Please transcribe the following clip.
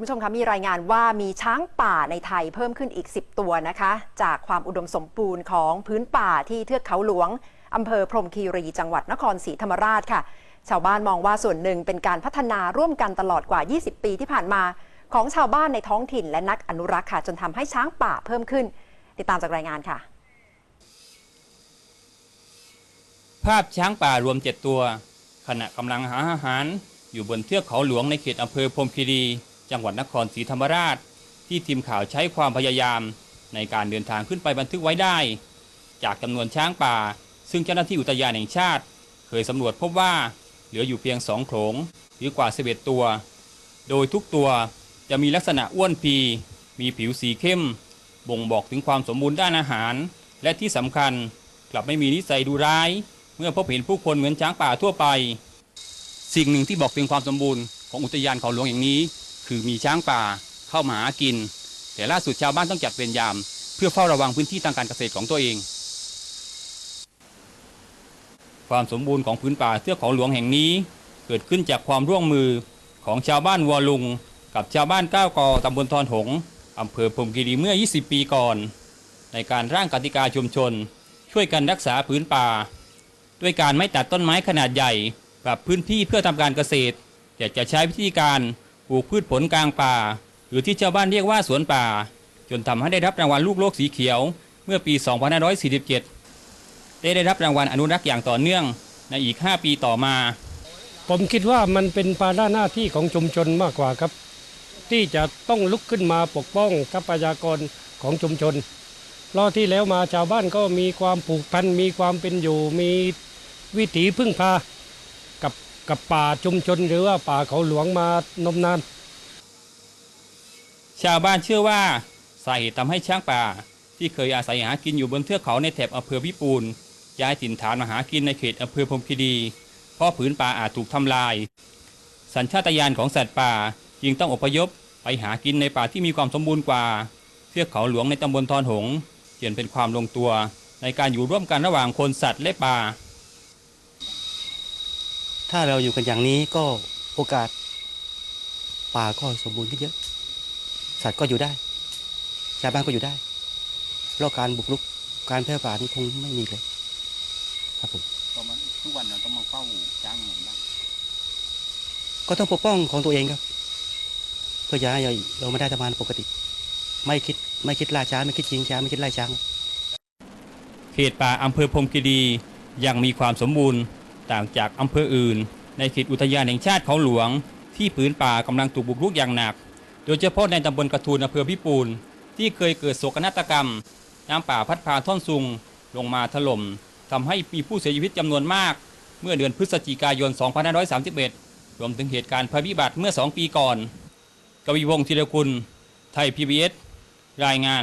คุณผู้ชมคะมีรายงานว่ามีช้างป่าในไทยเพิ่มขึ้นอีก 10 ตัวนะคะ จากความอุดมสมบูรณ์ของพื้นป่าที่เทือกเขาหลวงอำเภอพรมคีรีจังหวัดนครศรีธรรมราชค่ะ ชาวบ้านมองว่าส่วนหนึ่งเป็นการพัฒนาร่วมกันตลอดกว่า 20 ปีที่ผ่านมา ของชาวบ้านในท้องถิ่นและนักอนุรักษ์ค่ะ จนทำให้ช้างป่าเพิ่มขึ้น ติดตามจากรายงานค่ะ ภาพช้างป่ารวมเจ็ดตัว ขณะกำลังหาอาหาร อยู่บนเทือกเขาหลวงในเขตอำเภอพรมคีรี จังหวัดนครศรีธรรมราช ที่ทีมข่าวใช้ความพยายาม ในการเดินทางขึ้นไปบันทึกไว้ได้ จากจำนวนช้างป่า ซึ่งเจ้าหน้าที่อุทยานแห่งชาติ เคยสำรวจพบว่าเหลืออยู่เพียงสองโขลงหรือกว่า11ตัว โดยทุกตัวจะมีลักษณะอ้วนพี มีผิวสีเข้ม บ่งบอกถึงความสมบูรณ์ด้านอาหาร และที่สำคัญกลับไม่มีนิสัยดุร้าย เมื่อพบเห็นผู้คนเหมือนช้างป่าทั่วไป สิ่งหนึ่งที่บอกถึงความสมบูรณ์ของอุทยานเขาหลวงอย่างนี้ คือมีช้างป่าเข้ามาหากิน แต่ล่าสุดชาวบ้านต้องจัดเวรยาม เพื่อเฝ้าระวังพื้นที่ทางการเกษตรของตัวเอง ความสมบูรณ์ของพื้นป่าเทือกเขาหลวงแห่งนี้ เกิดขึ้นจากความร่วมมือของชาวบ้านวัวลุง กับชาวบ้านก้าวกอตำบลทอนหงอำเภอพรมคีรีเมื่อ 20 ปีก่อน ในการร่างกติกาชุมชน ช่วยกันรักษาพื้นป่า ด้วยการไม่ตัดต้นไม้ขนาดใหญ่ปรับพื้นที่เพื่อทำการเกษตรแต่จะใช้วิธีการ ลูกพืชผลกลางป่า หรือที่ชาวบ้านเรียกว่าสวนป่า จนทำให้ได้รับรางวัลลูกโลกสีเขียว เมื่อปี 2547 ได้ได้รับรางวัลอนุรักษ์อย่างต่อเนื่องในอีก 5 ปีต่อมา ผมคิดว่ามันเป็นภาระหน้าที่ของชุมชนมากกว่าครับ ที่จะต้องลุกขึ้นมาปกป้องทรัพยากรของชุมชนรอบที่แล้วมาชาวบ้านก็มีความผูกพันมีความเป็นอยู่มีวิถีพึ่งพา กับป่าชุมชนหรือว่าป่าเขาหลวงมานมนาน ชาวบ้านเชื่อว่าสาเหตุทำให้ช้างป่า ที่เคยอาศัยหากินอยู่บนเทือกเขาในแถบอำเภอพิปูนย้ายถิ่นฐานมาหากินในเขตอำเภอพรมคีรีเพราะผืนป่าอาจถูกทำลาย สัญชาตญาณของสัตว์ป่าจึงต้องอพยพไปหากินในป่าที่มีความสมบูรณ์กว่า เทือกเขาหลวงในตำบลทอนหงเปลี่ยนเป็นความลงตัว ในการอยู่ร่วมกันระหว่างคนสัตว์และป่า ถ้าเราอยู่กันอย่างนี้ก็โอกาส ป่าก็สมบูรณ์ขึ้นเยอะ สัตว์ก็อยู่ได้ชาวบ้านก็อยู่ได้เพราะการบุกรุกการแพร่ป่านี่คงไม่มีเลยครับผมทุกวันเราต้องมาเฝ้าช้างบ้างก็ต้องปกป้องของตัวเองครับ เพื่อจะให้เราไม่ได้ทำงานปกติ ไม่คิดไม่คิดล่าช้างไม่คิดชิงช้างไม่คิดไล่ช้างเขตป่าอำเภอพรหมคีรียังมีความสมบูรณ์ ต่างจากอำเภออื่น ในเขตอุทยานแห่งชาติเขาหลวง ที่ผืนป่ากำลังถูกบุกรุกอย่างหนัก โดยเฉพาะในตำบลกระทูลอำเภอพิปูนที่เคยเกิดโศกนาฏกรรม น้ำป่าพัดพาท่อนซุงลงมาถล่มทำให้มีผู้เสียชีวิตจำนวนมาก เมื่อเดือนพฤศจิกายน 2531 รวมถึงเหตุการณ์ภัยพิบัติเมื่อ 2 ปีก่อน กวีวงศ์ธีรกุลไทย PBS รายงาน